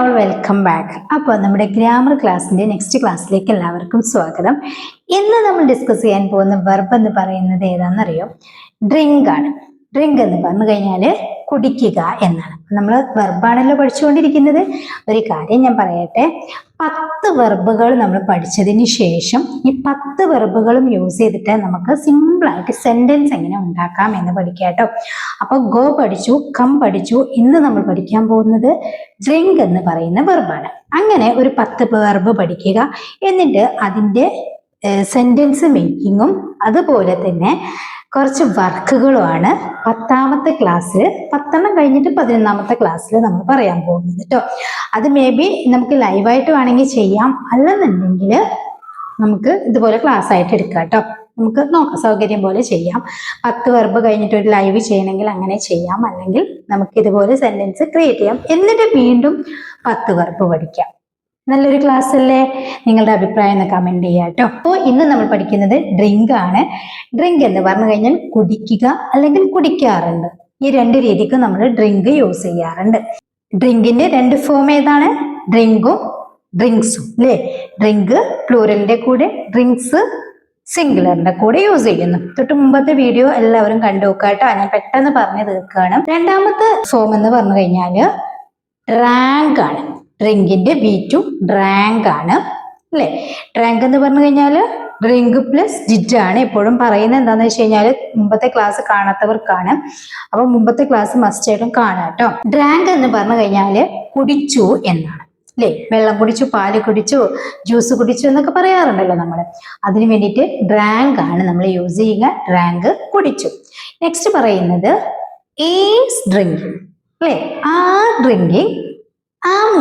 All welcome back അപ്പോൾ നമ്മുടെ grammar ക്ലാസ്സിന്റെ നെക്സ്റ്റ് ക്ലാസ്സിലേക്ക് എല്ലാവർക്കും സ്വാഗതം. ഇന്ന് നമ്മൾ ഡിസ്കസ് ചെയ്യാൻ പോകുന്ന വെർബ് എന്ന് പറയുന്നത് ഏതാണെന്നറിയോ? ഡ്രിങ്ക് ആണ്. ഡ്രിങ്ക് എന്ന് പറഞ്ഞു കഴിഞ്ഞാൽ കുടിക്കുക എന്നാണ്. നമ്മൾ വെർബാണല്ലോ പഠിച്ചുകൊണ്ടിരിക്കുന്നത്. ഒരു കാര്യം ഞാൻ പറയട്ടെ. പത്ത് വെർബുകൾ നമ്മൾ പഠിച്ചതിന് ശേഷം ഈ പത്ത് വെർബുകളും യൂസ് ചെയ്തിട്ട് നമുക്ക് സിമ്പിളായിട്ട് സെന്റൻസ് എങ്ങനെ ഉണ്ടാക്കാം എന്ന് പഠിക്കാം കേട്ടോ. അപ്പൊ ഗോ പഠിച്ചു കം പഠിച്ചു ഇന്ന് നമ്മൾ പഠിക്കാൻ പോകുന്നത് ഡ്രിങ്ക് എന്ന് പറയുന്ന വെർബാണ് അങ്ങനെ ഒരു പത്ത് വെർബ് പഠിക്കുക. എന്നിട്ട് അതിന്റെ സെന്റൻസ് മേക്കിങ്ങും അതുപോലെ തന്നെ കുറച്ച് വർക്കുകളുമാണ് പത്താമത്തെ ക്ലാസ്സിൽ പത്തെണ്ണം കഴിഞ്ഞിട്ട് പതിനൊന്നാമത്തെ ക്ലാസ്സിൽ നമ്മൾ പറയാൻ പോകുന്നത് കേട്ടോ അത് മേ ബി നമുക്ക് ലൈവായിട്ട് വേണമെങ്കിൽ ചെയ്യാം. അല്ലെന്നുണ്ടെങ്കിൽ നമുക്ക് ഇതുപോലെ ക്ലാസ് ആയിട്ട് എടുക്കാം കേട്ടോ നമുക്ക് നോക്കാം സൗകര്യം പോലെ ചെയ്യാം. പത്ത് വെർബ് കഴിഞ്ഞിട്ട് ഒരു ലൈവ് ചെയ്യണമെങ്കിൽ അങ്ങനെ ചെയ്യാം. അല്ലെങ്കിൽ നമുക്ക് ഇതുപോലെ സെന്റൻസ് ക്രിയേറ്റ് ചെയ്യാം. എന്നിട്ട് വീണ്ടും പത്ത് വെർബ് പഠിക്കാം. നല്ലൊരു ക്ലാസ് അല്ലേ നിങ്ങളുടെ അഭിപ്രായം ഒന്ന് കമന്റ് ചെയ്യാം കേട്ടോ. അപ്പോൾ ഇന്ന് നമ്മൾ പഠിക്കുന്നത് ഡ്രിങ്ക് ആണ്. ഡ്രിങ്ക് എന്ന് പറഞ്ഞു കഴിഞ്ഞാൽ കുടിക്കുക അല്ലെങ്കിൽ കുടിക്കാറുണ്ട്. ഈ രണ്ട് രീതിക്ക് നമ്മൾ ഡ്രിങ്ക് യൂസ് ചെയ്യാറുണ്ട്. ഡ്രിങ്കിന്റെ രണ്ട് ഫോം ഏതാണ്? ഡ്രിങ്കും ഡ്രിങ്ക്സും അല്ലേ? ഡ്രിങ്ക് പ്ലൂരലിന്റെ കൂടെ ഡ്രിങ്ക്സ് സിംഗുലറിന്റെ കൂടെ യൂസ് ചെയ്യുന്നു. തൊട്ട് മുമ്പത്തെ വീഡിയോ എല്ലാവരും കണ്ടു നോക്കാട്ടോ ഞാൻ പെട്ടെന്ന് പറഞ്ഞു തീർക്കുകയാണ്. രണ്ടാമത്തെ ഫോം എന്ന് പറഞ്ഞു കഴിഞ്ഞാൽ ഡ്രാങ്ക് ആണ്. ഡ്രിങ്കിന്റെ ബി ടു ഡ്രാങ്ക് ആണ് അല്ലേ? ഡ്രാങ്ക് എന്ന് പറഞ്ഞു കഴിഞ്ഞാൽ ഡ്രിങ്ക് പ്ലസ് ഡിറ്റ് ആണ്. എപ്പോഴും പറയുന്നത് എന്താണെന്ന് വെച്ച് കഴിഞ്ഞാൽ മുമ്പത്തെ ക്ലാസ് കാണാത്തവർക്കാണ്. അപ്പൊ മുമ്പത്തെ ക്ലാസ് മസ്റ്റ് ആയിട്ടും കാണാം കേട്ടോ. ഡ്രാങ്ക് എന്ന് പറഞ്ഞു കഴിഞ്ഞാൽ കുടിച്ചു എന്നാണ് അല്ലേ? വെള്ളം കുടിച്ചു പാൽ കുടിച്ചു ജ്യൂസ് കുടിച്ചു എന്നൊക്കെ പറയാറുണ്ടല്ലോ നമ്മൾ അതിന് വേണ്ടിയിട്ട് ഡ്രാങ്ക് ആണ് നമ്മൾ യൂസ് ചെയ്യുക. ഡ്രാങ്ക് കുടിച്ചു. നെക്സ്റ്റ് പറയുന്നത് ഏസ് ഡ്രിങ്കിങ് അല്ലേ? ആ ഡ്രിങ്കിങ് ആം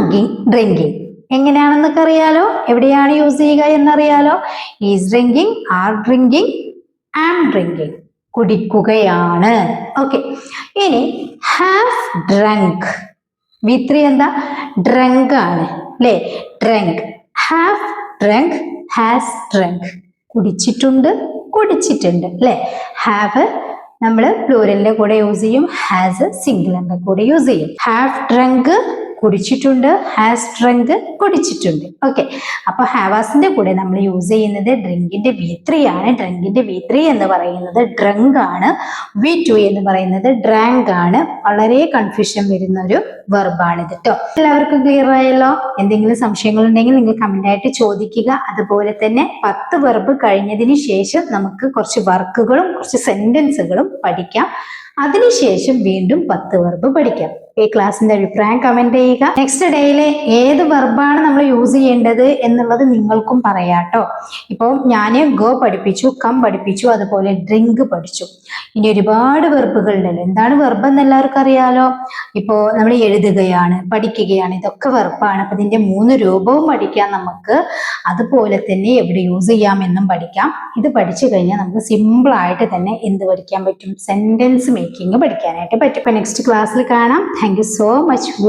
ഡ്രിങ്കിങ്. എങ്ങനെയാണെന്നൊക്കെ അറിയാലോ? എവിടെയാണ് യൂസ് ചെയ്യുക എന്നറിയാലോ? Is drinking are drinking am drinking കുടിക്കുകയാണ്. Okay ഇനി ഹാവ് ഡ്രങ്ക് വിത്രി എന്താ? ഡ്രങ്ക് ആണ്. അല്ലേ drunk have drunk has drunk കുടിച്ചിട്ടുണ്ട് കുടിച്ചിട്ടുണ്ട്. അല്ലേ ഹാവ് നമ്മൾ പ്ലൂരലിന്റെ കൂടെ യൂസ് ചെയ്യും ഹാസ് സിംഗിളിന്റെ കൂടെ യൂസ് ചെയ്യും. ഹാവ് ഡ്രങ്ക് കുടിച്ചിട്ടുണ്ട് ഹാസ് സ്ട്രെങ്ത് കുടിച്ചിട്ടുണ്ട്. ഓക്കെ അപ്പൊ ഹാവാസിന്റെ കൂടെ നമ്മൾ യൂസ് ചെയ്യുന്നത് ഡ്രിങ്കിന്റെ വി ത്രീ ആണ്. ഡ്രിങ്കിന്റെ വി ത്രീ എന്ന് പറയുന്നത് ഡ്രങ്ക് ആണ്. വി ടു എന്ന് പറയുന്നത് ഡ്രാങ്ക് ആണ്. വളരെ കൺഫ്യൂഷൻ വരുന്ന ഒരു വെർബാണ് ഇത് കേട്ടോ എല്ലാവർക്കും ക്ലിയർ ആയല്ലോ? എന്തെങ്കിലും സംശയങ്ങൾ ഉണ്ടെങ്കിൽ നിങ്ങൾ കമന്റ് ആയിട്ട് ചോദിക്കുക. അതുപോലെ തന്നെ പത്ത് വെർബ് കഴിഞ്ഞതിന് ശേഷം നമുക്ക് കുറച്ച് വർക്കുകളും കുറച്ച് സെന്റൻസുകളും പഠിക്കാം. അതിനുശേഷം വീണ്ടും പത്ത് വെർബ് പഠിക്കാം. ഈ ക്ലാസ്സിന്റെ അഭിപ്രായം കമന്റ് ചെയ്യുക. നെക്സ്റ്റ് ഡേയിലെ ഏത് വെർബാണ് നമ്മൾ യൂസ് ചെയ്യേണ്ടത് എന്നുള്ളത് നിങ്ങൾക്കും പറയാട്ടോ. ഇപ്പോൾ ഞാൻ ഗോ പഠിപ്പിച്ചു കം പഠിപ്പിച്ചു അതുപോലെ ഡ്രിങ്ക് പഠിച്ചു. ഇനി ഒരുപാട് വെർബുകൾ ഉണ്ടല്ലോ. എന്താണ് വെർബ് എന്ന് എല്ലാവർക്കും അറിയാലോ? ഇപ്പോൾ നമ്മൾ എഴുതുകയാണ് പഠിക്കുകയാണ്. ഇതൊക്കെ വെർബാണ് അപ്പൊ ഇതിന്റെ മൂന്ന് രൂപവും പഠിക്കാം നമുക്ക്. അതുപോലെ തന്നെ എവിടെ യൂസ് ചെയ്യാമെന്നും പഠിക്കാം. ഇത് പഠിച്ചു കഴിഞ്ഞാൽ നമുക്ക് സിമ്പിൾ ആയിട്ട് തന്നെ എന്ത് പഠിക്കാൻ പറ്റും? സെന്റൻസ് മേക്കിംഗ് പഠിക്കാനായിട്ട് പറ്റും. ഇപ്പൊ നെക്സ്റ്റ് ക്ലാസ്സിൽ കാണാം. Thank you so much.